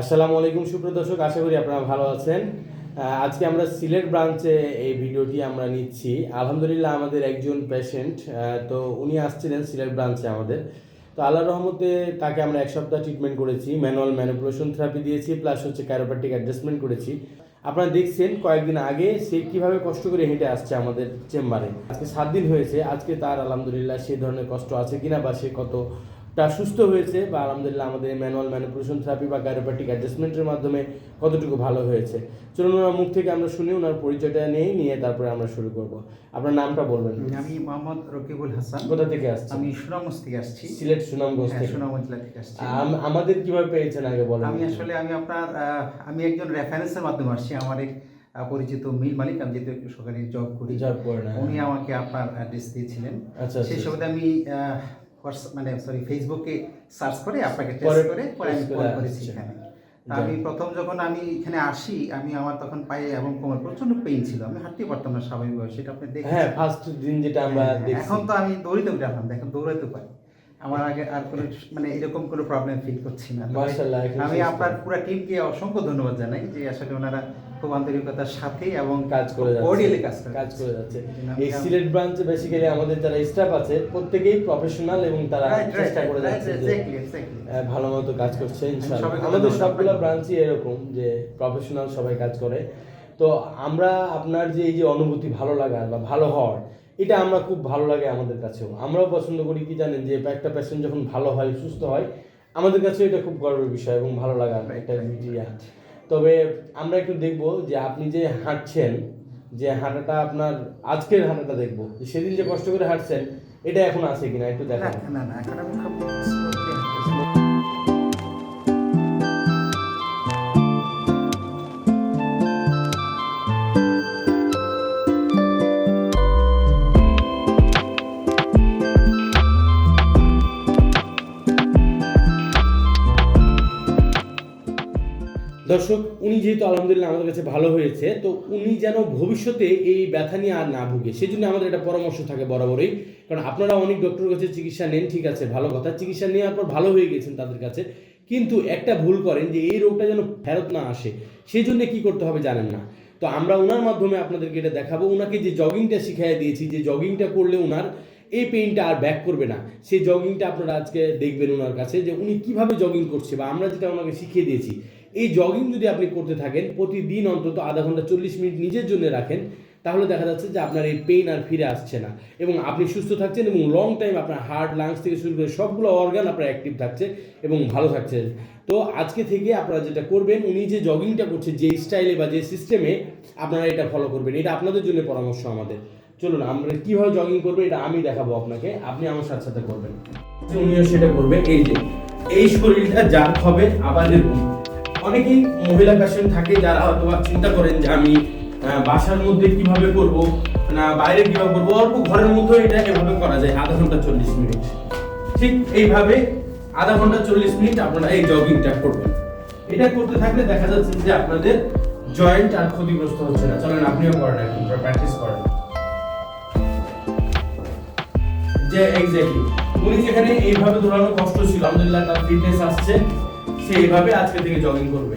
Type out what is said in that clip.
আসসালামু আলাইকুম, সুপ্রিয় দর্শক, আশা করি আপনারা ভালো আছেন। আজকে আমরা সিলেট ব্রাঞ্চে এই ভিডিওটি আমরা নিচ্ছি। আলহামদুলিল্লাহ, আমাদের একজন পেশেন্ট তো উনি আসছিলেন সিলেট ব্রাঞ্চে আমাদের। তো আল্লাহ রহমতে তাকে আমরা এক সপ্তাহ ট্রিটমেন্ট করেছি ম্যানুয়াল ম্যানিপুলেশন থেরাপি দিয়েছি প্লাস হচ্ছে ক্যারোপ্যাটিক অ্যাডজাস্টমেন্ট করেছি। আপনারা দেখছেন, কয়েকদিন আগে সে কীভাবে কষ্ট করে হেঁটে আসছে আমাদের চেম্বারে। আজকে সাত দিন হয়েছে, আজকে তার আলহামদুলিল্লাহ সেই ধরনের কষ্ট আছে কিনা বা সে কতটা সুস্থ হয়েছে বা আলহামদুলিল্লাহ আমাদের ম্যানুয়াল ম্যানিপুলেশন থেরাপি বা ক্যারোপ্যাটিক অ্যাডজাস্টমেন্টের মাধ্যমে কতটুকু ভালো হয়েছে। চলুন ওনার মুখ থেকে আমরা শুনি ওনার পরিচয়টা নিয়েই নিয়ে তারপরে আমরা শুরু করব। আপনার নামটা বলবেন। আমি মোহাম্মদ রকিবুল হাসান। কোথা থেকে আসছেন? আমি সুনামগঞ্জ থেকে আসছি। সিলেট সুনামগঞ্জ হ্যাঁ, থেকে। সুনামগঞ্জ জেলা থেকে আসছি। আমাদের কীভাবে পেয়েছেন আগে বলেন আমি আসলে আমি আপনার আমি একজন রেফারেন্সের মাধ্যমে আসছি। আমার এক পরিচিত মিল মালিক আমি যেহেতু একটু সরকারি জব করি জব করেন, হ্যাঁ। উনি আমাকে আপনার অ্যাড্রেস দিয়েছিলেন। আচ্ছা, সেই আচ্ছা। সময় আমি মানে সরি ফেসবুকে সার্চ করে আপনাকে টেস্ট করে পরে আমি কল করেছি। এখানে। আমি প্রথম যখন আমি এখানে আসি আমি আমার তখন পায়ে এবং কোমর প্রচণ্ড পেইন ছিল। আমি হাঁটতে পারতাম না স্বাভাবিকভাবে সেটা আপনি দেখেন হ্যাঁ ফার্স্ট দিন যেটা আমরা হ্যাঁ, এখন তো আমি দৌড়িতে উঠে এখন দৌড়াইতে পারি। আমার আগে আর কোনো মানে এরকম কোনো প্রবলেম ফিল করছি না। মাশাআল্লাহ, আমি আপনার পুরো টিমকে অসংখ্য ধন্যবাদ জানাই যে আসলে ওনারা খুব আন্তরিকতার সাথে এবং কাজ করে যাচ্ছে। কাজ করে কাজ করে যাচ্ছে। এই সিলেট ব্রাঞ্চে বেসিক্যালি আমাদের যারা স্টাফ আছে প্রত্যেকেই প্রফেশনাল এবং তারা চেষ্টা করে যাচ্ছে যে. ভালো মতো কাজ করছে ইনশাআল্লাহ। আমাদের সবগুলো ব্রাঞ্চই এরকম যে প্রফেশনাল সবাই কাজ করে। তো আমরা আপনার যে এই যে অনুভূতি ভালো লাগার বা ভালো হওয়ার এটা আমরা খুব ভালো লাগে আমাদের কাছেও। আমরাও পছন্দ করি কি জানেন যে একটা পেশেন্ট যখন ভালো হয় সুস্থ হয় আমাদের কাছে এটা খুব গর্বের বিষয় এবং ভালো লাগার একটা তবে আমরা একটু দেখব যে আপনি যে হাঁটছেন যে হাঁটাটা আপনার আজকের হাঁটাটা দেখব। যে সেদিন যে কষ্ট করে হাঁটছেন এটা এখন আছে কিনা একটু না দেখান। না না এখন দর্শক, উনি যেহেতু আলহামদুলিল্লাহ আমাদের কাছে ভালো হয়েছে, তো উনি যেন ভবিষ্যতে এই ব্যথা নিয়ে আর না ভুগে, সেজন্য আমাদের একটা পরামর্শ থাকে বরাবরই। কারণ আপনারা অনেক ডক্টরের কাছে চিকিৎসা নেন, ঠিক আছে, ভালো কথা, চিকিৎসা নেওয়ার পর ভালো হয়ে গেছেন তাদের কাছে, কিন্তু একটা ভুল করেন যে এই রোগটা যেন ফেরত না আসে সেই জন্য কী করতে হবে জানেন না। তো আমরা ওনার মাধ্যমে আপনাদেরকে এটা দেখাবো ওনাকে যে জগিংটা শিখিয়ে দিয়েছি, যে জগিংটা করলে ওনার এই পেইনটা আর ব্যাক করবে না, সেই জগিংটা আপনারা আজকে দেখবেন ওনার কাছে, যে উনি কীভাবে জগিং করছে, বা আমরা যেটা ওনাকে শিখিয়ে দিয়েছি এই জগিং যদি আপনি করতে থাকেন, প্রতিদিন অন্তত আধা ঘণ্টা চল্লিশ মিনিট নিজের জন্য রাখেন, তাহলে দেখা যাচ্ছে যে আপনার এই পেইন আর ফিরে আসছে না। এবং আপনি সুস্থ থাকছেন এবং লং টাইম আপনার হার্ট লাংস থেকে শুরু করে সবগুলো অর্গান আপনার অ্যাক্টিভ থাকছে এবং ভালো থাকছে। তো আজকে থেকে আপনারা যেটা করবেন, উনি যে জগিংটা করছে, যে স্টাইলে বা যে সিস্টেমে আপনারা এটা ফলো করবেন। এটা আপনাদের জন্য পরামর্শ আমাদের। চলুন, আমরা কীভাবে জগিং করব এটা আমি দেখাবো আপনাকে। আপনি আমার সাথে সাথে করবেন। উনিও সেটা করবে। এই যে, এই শরীরটা যার হবে, আবার এরকম। অনেকেই মহিলা পেশেন্ট থাকে যারা হয়তো চিন্তা করেন যে আমি বাসার মধ্যে কীভাবে করব, না বাইরে কীভাবে করব, অল্প ঘরের মধ্যে এটা এভাবে করা যায়, আধা ঘণ্টা চল্লিশ মিনিট। ঠিক এইভাবে আধা ঘণ্টা চল্লিশ মিনিট আপনারা এই জগিংটা করবেন। এটা করতে থাকলে দেখা যাচ্ছে যে আপনাদের জয়েন্ট আর ক্ষতিগ্রস্ত হচ্ছে না। চলেন, আপনিও করেন এখন প্র্যাকটিস করেন। যে এক্স্যাক্টলি উনি যেখানে এইভাবে দৌড়ানো কষ্ট ছিল, আলহামদুলিল্লাহ তার ফিটনেস আসছে। সে এইভাবে আজকে থেকে জগিং করবে।